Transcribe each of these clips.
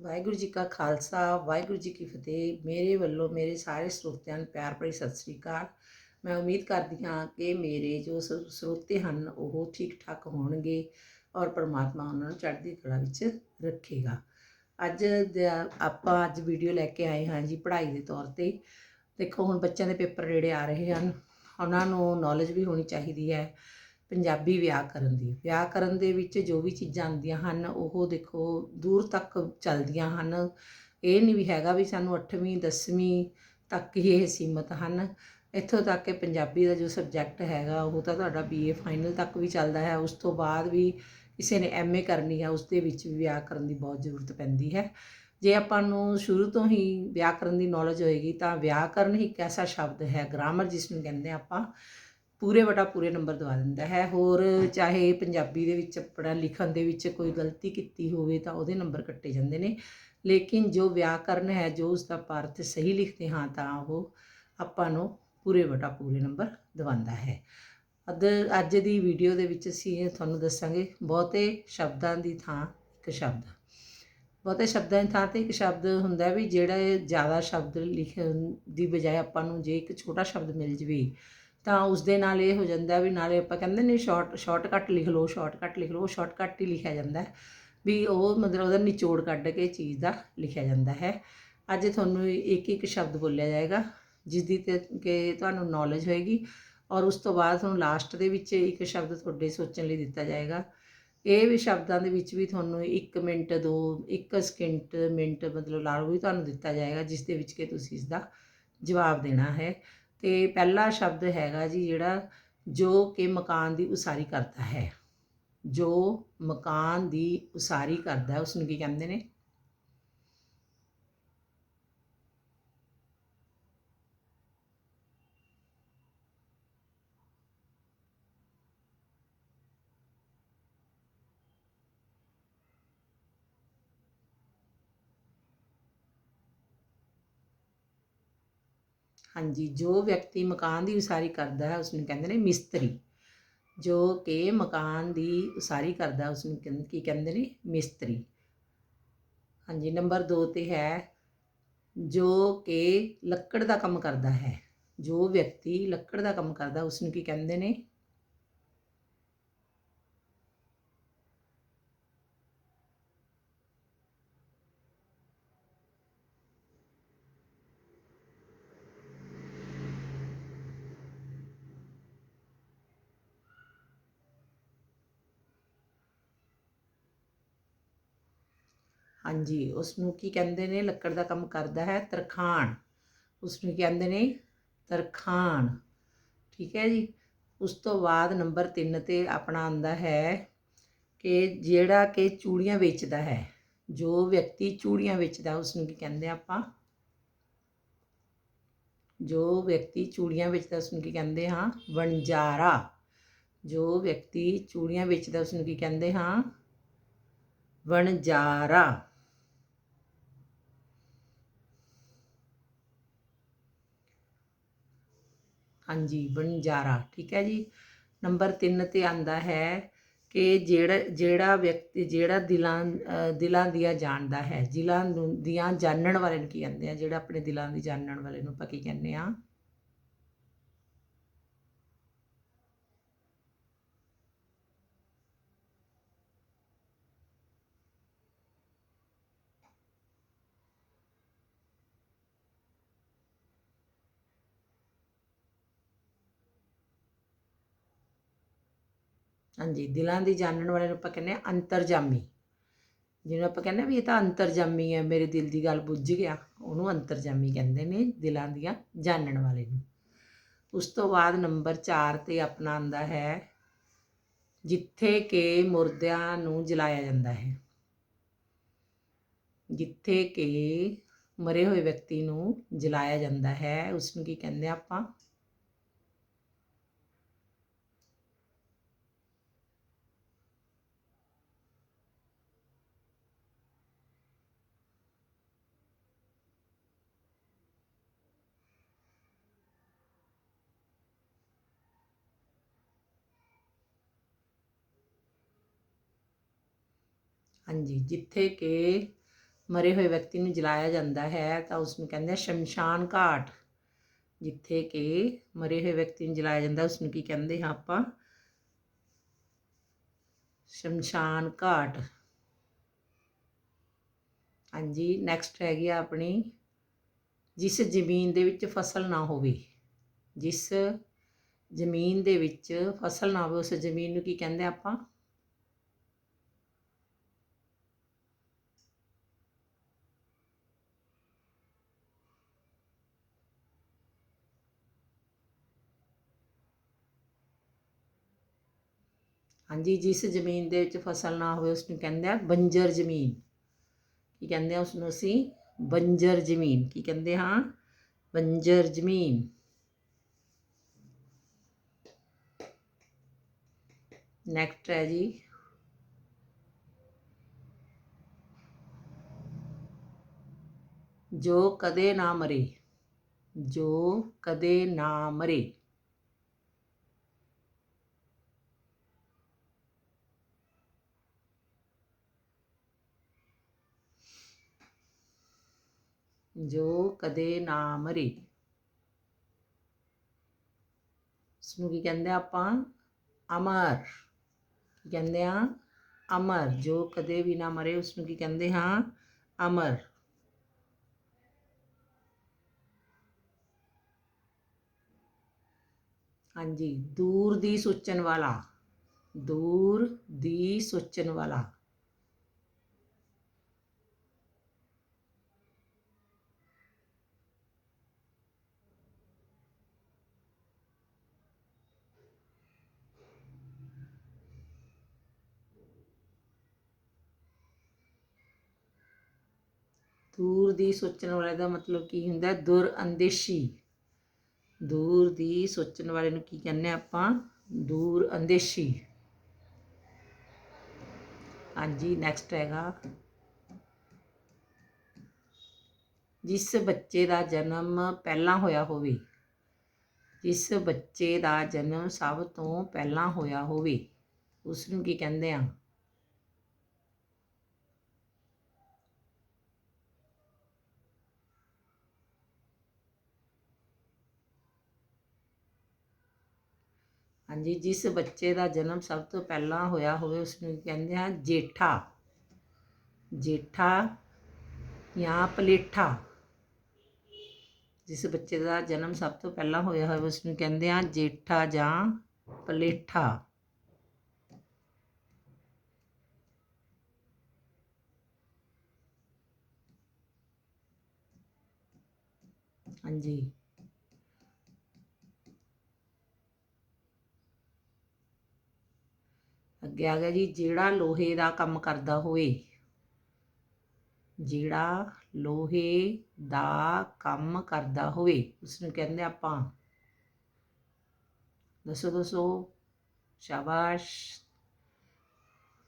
ਵਾਹਿਗੁਰੂ ਜੀ ਕਾ ਖਾਲਸਾ, ਵਾਹਿਗੁਰੂ ਜੀ ਕੀ ਫਤਿਹ। ਮੇਰੇ ਵੱਲੋਂ, ਮੇਰੇ ਸਾਰੇ ਸਰੋਤਿਆਂ ਨੂੰ ਪਿਆਰ ਭਰੀ ਸਤਿ ਸ੍ਰੀ ਅਕਾਲ। ਮੈਂ ਉਮੀਦ ਕਰਦੀ ਹਾਂ ਕਿ ਮੇਰੇ ਜੋ ਸਰੋਤੇ ਹਨ, ਉਹ ਠੀਕ ਠਾਕ ਹੋਣਗੇ ਔਰ ਪਰਮਾਤਮਾ ਉਹਨਾਂ ਨੂੰ ਚੜ੍ਹਦੀ ਕਲਾ ਵਿੱਚ ਰੱਖੇਗਾ। ਅੱਜ ਆਪਾਂ ਅੱਜ ਵੀਡੀਓ ਲੈ ਕੇ ਆਏ ਹਾਂ ਜੀ ਪੜ੍ਹਾਈ ਦੇ ਤੌਰ ਤੇ। ਦੇਖੋ, ਹੁਣ ਬੱਚਿਆਂ ਦੇ ਪੇਪਰ ਨੇੜੇ ਆ ਰਹੇ ਹਨ, ਉਹਨਾਂ ਨੂੰ ਨੌਲੇਜ ਵੀ ਹੋਣੀ ਚਾਹੀਦੀ ਹੈ। ਪੰਜਾਬੀ ਵਿਆਕਰਨ ਦੀ। ਵਿਆਕਰਨ ਦੇ ਵਿੱਚ ਜੋ ਵੀ ਚੀਜ਼ਾਂ ਆਉਂਦੀਆਂ ਹਨ, ਉਹ ਦੇਖੋ ਦੂਰ ਤੱਕ ਚੱਲਦੀਆਂ ਹਨ। ਇਹ ਨਹੀਂ ਵੀ ਹੈਗਾ ਵੀ ਸਾਨੂੰ 8ਵੀਂ 10ਵੀਂ ਤੱਕ ਹੀ ਇਹ ਸੀਮਤ ਹਨ। ਇੱਥੋਂ ਤੱਕ ਕਿ ਪੰਜਾਬੀ ਦਾ ਜੋ ਸਬਜੈਕਟ ਹੈਗਾ, ਉਹ ਤਾਂ ਤੁਹਾਡਾ ਬੀਏ ਫਾਈਨਲ ਤੱਕ ਵੀ ਚੱਲਦਾ ਹੈ। ਉਸ ਤੋਂ ਬਾਅਦ ਵੀ ਕਿਸੇ ਨੇ ਐਮਏ ਕਰਨੀ ਹੈ, ਉਸ ਦੇ ਵਿੱਚ ਵੀ ਵਿਆਕਰਨ ਦੀ ਬਹੁਤ ਜ਼ਰੂਰਤ ਪੈਂਦੀ ਹੈ। ਜੇ ਆਪਾਂ ਨੂੰ ਸ਼ੁਰੂ ਤੋਂ ਹੀ ਵਿਆਕਰਨ ਦੀ ਨੌਲੇਜ ਹੋਏਗੀ, ਤਾਂ ਵਿਆਕਰਨ ਹੀ ਇੱਕ ਐਸਾ ਸ਼ਬਦ ਹੈ ਗ੍ਰਾਮਰ ਜਿਸ ਨੂੰ ਕਹਿੰਦੇ ਆਪਾਂ ਪੂਰੇ ਵਟਾ ਪੂਰੇ ਨੰਬਰ ਦਵਾ ਦਿੰਦਾ ਹੈ। ਹੋਰ ਚਾਹੇ ਪੰਜਾਬੀ ਦੇ ਵਿੱਚ ਆਪਣਾ ਲਿਖਣ ਦੇ ਵਿੱਚ ਕੋਈ ਗਲਤੀ ਕੀਤੀ ਹੋਵੇ ਤਾਂ ਉਹਦੇ ਨੰਬਰ ਕੱਟੇ ਜਾਂਦੇ ਨੇ। ਲੇਕਿਨ ਜੋ ਵਿਆਕਰਨ ਹੈ, ਜੋ ਉਸ ਦਾ ਪਾਰਥ ਸਹੀ ਲਿਖਦੇ ਹਾਂ ਤਾਂ ਉਹ ਆਪਾਂ ਨੂੰ ਪੂਰੇ ਵਟਾ ਪੂਰੇ ਨੰਬਰ ਦਵਾਉਂਦਾ ਹੈ। ਅਦ ਅੱਜ ਦੀ ਵੀਡੀਓ ਦੇ ਵਿੱਚ ਅਸੀਂ ਤੁਹਾਨੂੰ ਦੱਸਾਂਗੇ, ਬਹੁਤੇ ਸ਼ਬਦਾਂ ਦੀ ਥਾਂ ਇੱਕ ਸ਼ਬਦ। ਬਹੁਤੇ ਸ਼ਬਦਾਂ ਦੀ ਥਾਂ ਤੇ ਇੱਕ ਸ਼ਬਦ ਹੁੰਦਾ ਵੀ ਜਿਹੜਾ ਜ਼ਿਆਦਾ ਸ਼ਬਦ ਲਿਖਣ ਦੀ ਬਜਾਏ ਆਪਾਂ ਨੂੰ ਜੇ ਇੱਕ ਛੋਟਾ ਸ਼ਬਦ ਮਿਲ ਜਵੇ ਤਾਂ ਉਸ ਦੇ ਨਾਲ ਇਹ ਹੋ ਜਾਂਦਾ ਵੀ ਨਾਲੇ ਆਪਾਂ ਕਹਿੰਦੇ ਨੇ ਸ਼ਾਰਟ ਸ਼ਾਰਟਕਟ ਲਿਖ ਲਓ ਸ਼ਾਰਟਕਟ ਲਿਖ ਲਓ ਉਹ ਸ਼ਾਰਟਕਟ ਹੀ ਲਿਖਿਆ ਜਾਂਦਾ ਵੀ ਉਹ ਮਤਲਬ ਉਹਦਾ ਨਿਚੋੜ ਕੱਢ ਕੇ ਚੀਜ਼ ਦਾ ਲਿਖਿਆ ਜਾਂਦਾ ਹੈ। ਅੱਜ ਤੁਹਾਨੂੰ ਇੱਕ ਇੱਕ ਸ਼ਬਦ ਬੋਲਿਆ ਜਾਏਗਾ ਜਿਸ ਦੀ ਤੇ ਕਿ ਤੁਹਾਨੂੰ ਨੌਲੇਜ ਹੋਏਗੀ ਔਰ ਉਸ ਤੋਂ ਬਾਅਦ ਤੁਹਾਨੂੰ ਲਾਸਟ ਦੇ ਵਿੱਚ ਇੱਕ ਸ਼ਬਦ ਤੁਹਾਡੇ ਸੋਚਣ ਲਈ ਦਿੱਤਾ ਜਾਏਗਾ। ਇਹ ਵੀ ਸ਼ਬਦਾਂ ਦੇ ਵਿੱਚ ਵੀ ਤੁਹਾਨੂੰ 1 ਮਿੰਟ 2 1 ਸਕਿੰਟ ਮਿੰਟ ਮਤਲਬ ਲਾ ਲਓ ਵੀ ਤੁਹਾਨੂੰ ਦਿੱਤਾ ਜਾਏਗਾ ਜਿਸ ਦੇ ਵਿੱਚ ਕਿ ਤੁਸੀਂ ਇਸ ਦਾ ਜਵਾਬ ਦੇਣਾ ਹੈ। ਅਤੇ ਪਹਿਲਾ ਸ਼ਬਦ ਹੈਗਾ ਜੀ ਜਿਹੜਾ ਜੋ ਕਿ ਮਕਾਨ ਦੀ ਉਸਾਰੀ ਕਰਦਾ ਹੈ। ਜੋ ਮਕਾਨ ਦੀ ਉਸਾਰੀ ਕਰਦਾ ਹੈ ਉਸ ਨੂੰ ਕੀ ਕਹਿੰਦੇ ਨੇ? ਹਾਂਜੀ, ਜੋ ਵਿਅਕਤੀ ਮਕਾਨ ਦੀ ਉਸਾਰੀ ਕਰਦਾ ਹੈ ਉਸ ਨੂੰ ਕਹਿੰਦੇ ਨੇ ਮਿਸਤਰੀ। ਜੋ ਕਿ ਮਕਾਨ ਦੀ ਉਸਾਰੀ ਕਰਦਾ ਉਸ ਨੂੰ ਕਹਿੰਦੇ ਕੀ ਕਹਿੰਦੇ ਨੇ? ਮਿਸਤਰੀ। ਹਾਂਜੀ, ਨੰਬਰ 2 ਤੇ ਹੈ, ਜੋ ਕਿ ਲੱਕੜ ਦਾ ਕੰਮ ਕਰਦਾ ਹੈ। ਜੋ ਵਿਅਕਤੀ ਲੱਕੜ ਦਾ ਕੰਮ ਕਰਦਾ ਉਸ ਨੂੰ ਕੀ ਕਹਿੰਦੇ ਨੇ? ਹਾਂਜੀ ਉਸ ਨੂੰ ਕੀ ਕਹਿੰਦੇ ਨੇ? ਲੱਕੜ ਦਾ ਕੰਮ ਕਰਦਾ ਹੈ, ਤਰਖਾਣ। ਉਸ ਨੂੰ ਕਹਿੰਦੇ ਨੇ? ਤਰਖਾਣ। ਠੀਕ ਹੈ ਜੀ? ਉਸ ਤੋਂ ਬਾਅਦ ਨੰਬਰ 3 ਤੇ ਆਪਣਾ ਆਂਦਾ ਹੈ ਕਿ ਜਿਹੜਾ ਕਿ ਚੂੜੀਆਂ ਵੇਚਦਾ ਹੈ, ਜੋ ਵਿਅਕਤੀ ਚੂੜੀਆਂ ਵੇਚਦਾ ਉਸ ਨੂੰ ਕੀ ਕਹਿੰਦੇ ਆ ਆਪਾਂ? ਜੋ ਵਿਅਕਤੀ ਚੂੜੀਆਂ ਵੇਚਦਾ ਉਸ ਨੂੰ ਕੀ ਕਹਿੰਦੇ ਹਾਂ? ਵਣਜਾਰਾ। ਜੋ ਵਿਅਕਤੀ ਚੂੜੀਆਂ ਵੇਚਦਾ ਉਸ ਨੂੰ ਕੀ ਕਹਿੰਦੇ ਹਾਂ? ਵਣਜਾਰਾ। ਹਾਂਜੀ, ਵਣਜਾਰਾ, ਠੀਕ ਹੈ ਜੀ? ਨੰਬਰ 3 ਤੇ ਆਂਦਾ ਹੈ ਕਿ ਜਿਹੜਾ ਜਿਹੜਾ ਵਿਅਕਤੀ, ਜਿਹੜਾ ਦਿਲਾਂ ਦਿਲਾਂ ਦੀਆਂ ਜਾਣਦਾ ਹੈ ਜਿਲ੍ਹਾ ਨੂੰ, ਦੀਆਂ ਜਾਣਨ ਵਾਲੇ ਨੂੰ ਕੀ ਕਹਿੰਦੇ ਆ? ਜਿਹੜਾ ਆਪਣੇ ਦਿਲਾਂ ਦੀ ਜਾਣਨ ਵਾਲੇ ਨੂੰ ਆਪਾਂ ਕੀ ਕਹਿੰਦੇ ਆ? ਹਾਂਜੀ, ਦਿਲਾਂ ਦੀ ਜਾਣਨ ਵਾਲੇ ਨੂੰ ਆਪਾਂ ਕਹਿੰਦੇ ਆ ਅੰਤਰਜਾਮੀ। ਜਿਹਨੂੰ ਆਪਾਂ ਕਹਿੰਦੇ ਆ ਵੀ ਇਹ ਤਾਂ ਅੰਤਰਜਾਮੀ ਹੈ, ਮੇਰੇ ਦਿਲ ਦੀ ਗੱਲ ਬੁੱਝ ਗਿਆ, ਉਹਨੂੰ ਅੰਤਰਜਾਮੀ ਕਹਿੰਦੇ ਨੇ ਦਿਲਾਂ ਦੀਆਂ ਜਾਣਨ ਵਾਲੇ ਨੂੰ। ਉਸ ਤੋਂ ਬਾਅਦ ਨੰਬਰ 4 ਤੇ ਆਪਣਾ ਆਂਦਾ ਹੈ, ਜਿੱਥੇ ਕਿ ਮੁਰਦਿਆਂ ਨੂੰ ਜਲਾਇਆ ਜਾਂਦਾ ਹੈ। ਜਿੱਥੇ ਕਿ ਮਰੇ ਹੋਏ ਵਿਅਕਤੀ ਨੂੰ ਜਲਾਇਆ ਜਾਂਦਾ ਹੈ ਉਸ ਨੂੰ ਕੀ ਕਹਿੰਦੇ ਆ ਆਪਾਂ? ਹਾਂਜੀ, ਜਿੱਥੇ ਕਿ ਮਰੇ ਹੋਏ ਵਿਅਕਤੀ ਨੂੰ ਜਲਾਇਆ ਜਾਂਦਾ ਹੈ, ਤਾਂ ਉਸ ਨੂੰ ਕਹਿੰਦੇ ਆ ਸ਼ਮਸ਼ਾਨ ਘਾਟ। ਜਿੱਥੇ ਕਿ ਮਰੇ ਹੋਏ ਵਿਅਕਤੀ ਨੂੰ ਜਲਾਇਆ ਜਾਂਦਾ ਉਸ ਨੂੰ ਕੀ ਕਹਿੰਦੇ ਹਾਂ ਆਪਾਂ? ਸ਼ਮਸ਼ਾਨ ਘਾਟ। ਹਾਂਜੀ ਨੈਕਸਟ ਹੈਗੀ ਆ ਆਪਣੀ, ਜਿਸ ਜ਼ਮੀਨ ਦੇ ਵਿੱਚ ਫਸਲ ਨਾ ਹੋਵੇ। ਜਿਸ ਜ਼ਮੀਨ ਦੇ ਵਿੱਚ ਫਸਲ ਨਾ ਹੋਵੇ, ਉਸ ਜ਼ਮੀਨ ਨੂੰ ਕੀ ਕਹਿੰਦੇ ਆਪਾਂ? ਹਾਂਜੀ, ਜਿਸ ਜ਼ਮੀਨ ਦੇ ਵਿੱਚ ਫਸਲ ਨਾ ਹੋਵੇ ਉਸ ਨੂੰ ਕਹਿੰਦੇ ਆ ਬੰਜਰ ਜ਼ਮੀਨ। ਕੀ ਕਹਿੰਦੇ ਆ ਉਸ ਨੂੰ ਅਸੀਂ? ਬੰਜਰ ਜ਼ਮੀਨ। ਕੀ ਕਹਿੰਦੇ ਹਾਂ? ਬੰਜਰ ਜ਼ਮੀਨ। ਨੈਕਸਟ ਹੈ ਜੀ। ਜੋ ਕਦੇ ਨਾ ਮਰੇ, ਜੋ ਕਦੇ ਨਾ ਮਰੇ। ਜੋ ਕਦੇ ਨਾ ਮਰੇ। ਇਸ ਨੂੰ ਕੀ ਕਹਿੰਦੇ ਆਪਾਂ? ਅਮਰ। ਕੀ ਕਹਿੰਦੇ ਆ? ਅਮਰ। ਜੋ ਕਦੇ ਵੀ ਨਾ ਮਰੇ ਉਸ ਨੂੰ ਕੀ ਕਹਿੰਦੇ ਹਾਂ ਅਮਰ। ਹਾਂਜੀ। ਦੂਰ ਦੀ ਸੋਚਣ ਵਾਲਾ। ਦੂਰ ਦੀ ਸੋਚਣ ਵਾਲਾ। ਦੂਰ ਦੀ ਸੋਚਣ ਵਾਲੇ ਦਾ ਮਤਲਬ ਕੀ ਹੁੰਦਾ ਹੈ? ਦੁਰ ਅੰਦੇਸ਼ੀ। ਦੂਰ ਦੀ ਸੋਚਣ ਵਾਲੇ ਨੂੰ ਕੀ ਕਹਿੰਦੇ ਆ ਆਪਾਂ? ਦੂਰ ਅੰਦੇਸ਼ੀ। ਹਾਂਜੀ ਨੈਕਸਟ ਹੈਗਾ। ਜਿਸ ਬੱਚੇ ਦਾ ਜਨਮ ਪਹਿਲਾਂ ਹੋਇਆ ਹੋਵੇ। ਜਿਸ ਬੱਚੇ ਦਾ ਜਨਮ ਸਭ ਤੋਂ ਪਹਿਲਾਂ ਹੋਇਆ ਹੋਵੇ। ਉਸ ਨੂੰ ਕੀ ਕਹਿੰਦੇ ਆ ਹਾਂਜੀ, ਜਿਸ ਬੱਚੇ ਦਾ ਜਨਮ ਸਭ ਤੋਂ ਪਹਿਲਾਂ ਹੋਇਆ ਹੋਵੇ ਉਸ ਨੂੰ ਕਹਿੰਦੇ ਆ ਜੇਠਾ। ਜੇਠਾ ਜਾਂ ਪਲੇਠਾ। ਜਿਸ ਬੱਚੇ ਦਾ ਜਨਮ ਸਭ ਤੋਂ ਪਹਿਲਾਂ ਹੋਇਆ ਹੋਵੇ ਉਸ ਨੂੰ ਕਹਿੰਦੇ ਆ ਜੇਠਾ ਜਾਂ ਪਲੇਠਾ। ਹਾਂਜੀ। ਅੱਗੇ ਆ ਗਿਆ ਜੀ, ਜਿਹੜਾ ਲੋਹੇ ਦਾ ਕੰਮ ਕਰਦਾ ਹੋਵੇ। ਜਿਹੜਾ ਲੋਹੇ ਦਾ ਕੰਮ ਕਰਦਾ ਹੋਵੇ ਉਸ ਨੂੰ ਕਹਿੰਦੇ ਆਪਾਂ। ਦੱਸੋ ਦੱਸੋ। ਸ਼ਾਬਾਸ਼।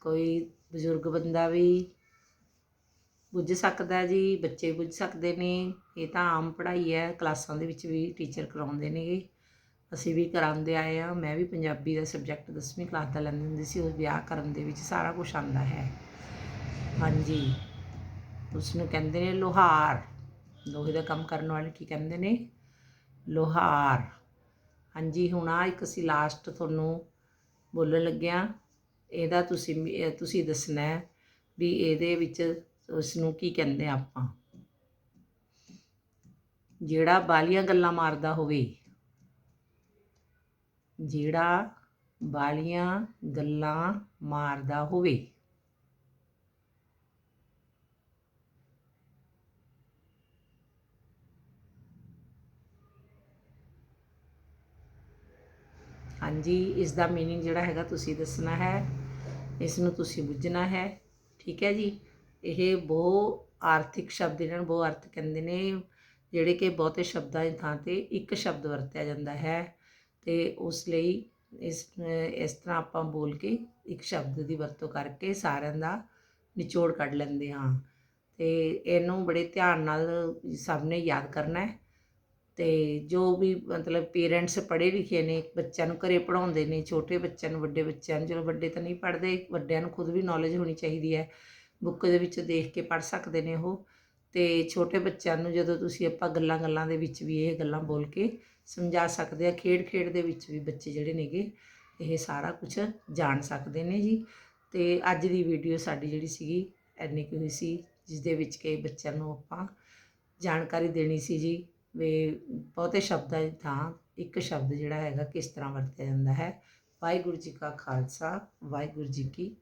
ਕੋਈ ਬਜ਼ੁਰਗ ਬੰਦਾ ਵੀ ਬੁੱਝ ਸਕਦਾ ਜੀ, ਬੱਚੇ ਬੁੱਝ ਸਕਦੇ ਨੇ। ਇਹ ਤਾਂ ਆਮ ਪੜ੍ਹਾਈ ਹੈ, ਕਲਾਸਾਂ ਦੇ ਵਿੱਚ ਵੀ ਟੀਚਰ ਕਰਾਉਂਦੇ ਨੇਗੇ। ਅਸੀਂ ਵੀ ਕਰਾਉਂਦੇ ਆਏ ਆ ਮੈਂ ਵੀ ਪੰਜਾਬੀ ਦਾ ਸਬਜੈਕਟ 10ਵੀਂ ਕਲਾਸ ਦਾ ਲੈਂਦੀ ਹੁੰਦੀ ਸੀ ਉਹ ਵਿਆਕਰਨ ਦੇ ਵਿੱਚ ਸਾਰਾ ਕੁਝ ਆਉਂਦਾ ਹੈ। ਹਾਂਜੀ। ਉਸ ਨੂੰ ਕਹਿੰਦੇ ਨੇ ਲੋਹਾਰ। ਲੋਹੇ ਦਾ ਕੰਮ ਕਰਨ ਵਾਲੇ ਕੀ ਕਹਿੰਦੇ ਨੇ? ਲੋਹਾਰ। ਹਾਂਜੀ, ਹੁਣ ਆ ਇੱਕ ਅਸੀਂ ਲਾਸਟ ਤੁਹਾਨੂੰ ਬੋਲਣ ਲੱਗਿਆ। ਇਹਦਾ ਤੁਸੀਂ ਤੁਸੀਂ ਦੱਸਣਾ ਵੀ ਇਹਦੇ ਵਿੱਚ ਉਸ ਨੂੰ ਕੀ ਕਹਿੰਦੇ ਆ ਆਪਾਂ? ਜਿਹੜਾ ਬਾਲੀਆਂ ਗੱਲਾਂ ਮਾਰਦਾ ਹੋਵੇ। ਜਿਹੜਾ ਬਾਲੀਆਂ ਗੱਲਾਂ ਮਾਰਦਾ ਹੋਵੇ ਹਾਂਜੀ ਇਸ ਦਾ मीनिंग ਜਿਹੜਾ ਹੈਗਾ ਤੁਸੀਂ ਦੱਸਣਾ ਹੈ ਇਸ ਨੂੰ ਤੁਸੀਂ ਬੁੱਝਣਾ ਹੈ ਠੀਕ ਹੈ ਜੀ ਇਹ ਬਹੁ ਆਰਥਿਕ ਸ਼ਬਦ ਇਹਨਾਂ ਨੂੰ ਬਹੁ ਅਰਥ ਕਹਿੰਦੇ ਨੇ ਜਿਹੜੇ ਕਿ ਬਹੁਤੇ ਸ਼ਬਦਾਂ ਦੀ ਥਾਂ ਤੇ ਇੱਕ ਸ਼ਬਦ ਵਰਤਿਆ ਜਾਂਦਾ ਹੈ ਅਤੇ ਉਸ ਲਈ ਇਸ ਇਸ ਤਰ੍ਹਾਂ ਆਪਾਂ ਬੋਲ ਕੇ ਇੱਕ ਸ਼ਬਦ ਦੀ ਵਰਤੋਂ ਕਰਕੇ ਸਾਰਿਆਂ ਦਾ ਨਿਚੋੜ ਕੱਢ ਲੈਂਦੇ ਹਾਂ। ਅਤੇ ਇਹਨੂੰ ਬੜੇ ਧਿਆਨ ਨਾਲ ਸਭ ਨੇ ਯਾਦ ਕਰਨਾ ਹੈ। ਤੇ ਜੋ ਵੀ ਮਤਲਬ ਪੇਰੈਂਟਸ ਪੜ੍ਹੇ ਲਿਖੇ ਨੇ, ਬੱਚਿਆਂ ਨੂੰ ਘਰੇ ਪੜਾਉਂਦੇ ਨੇ, ਛੋਟੇ ਬੱਚਿਆਂ ਨੂੰ, ਵੱਡੇ ਬੱਚਿਆਂ ਨੂੰ, ਚਲੋ ਵੱਡੇ ਤਾਂ ਨਹੀਂ ਪੜ੍ਹਦੇ, ਵੱਡਿਆਂ ਨੂੰ ਖੁਦ ਵੀ ਨੌਲੇਜ ਹੋਣੀ ਚਾਹੀਦੀ ਹੈ। ਬੁੱਕ ਦੇ ਵਿੱਚ ਦੇਖ ਕੇ ਪੜ੍ਹ ਸਕਦੇ ਨੇ ਉਹ। ਤੇ ਛੋਟੇ ਬੱਚਿਆਂ ਨੂੰ ਜਦੋਂ ਤੁਸੀਂ ਆਪਾਂ ਗੱਲਾਂ ਗੱਲਾਂ ਦੇ ਵਿੱਚ ਵੀ ਇਹ ਗੱਲਾਂ ਬੋਲ ਕੇ ਸਮਝਾ ਸਕਦੇ ਆ, ਖੇਡ ਖੇਡ ਦੇ ਵਿੱਚ ਵੀ ਬੱਚੇ ਜਿਹੜੇ ਨੇਗੇ, ਇਹ ਸਾਰਾ ਕੁਝ ਜਾਣ ਸਕਦੇ ਨੇ ਜੀ। ਤੇ ਅੱਜ ਦੀ ਵੀਡੀਓ ਸਾਡੀ ਜਿਹੜੀ ਸੀਗੀ ਐਨੀ ਕੁ ਹੋਈ ਸੀ ਜਿਸ ਦੇ ਵਿੱਚ ਕਿ ਬੱਚਿਆਂ ਨੂੰ ਆਪਾਂ ਜਾਣਕਾਰੀ ਦੇਣੀ ਸੀ ਜੀ। ਵੀ ਬਹੁਤੇ ਸ਼ਬਦਾਂ ਦੀ ਥਾਂ ਇੱਕ ਸ਼ਬਦ ਜਿਹੜਾ ਹੈਗਾ ਕਿਸ ਤਰ੍ਹਾਂ ਵਰਤਿਆ ਜਾਂਦਾ ਹੈ? ਵਾਹਿਗੁਰੂ ਜੀ ਕਾ ਖਾਲਸਾ, ਵਾਹਿਗੁਰੂ ਜੀ ਕੀ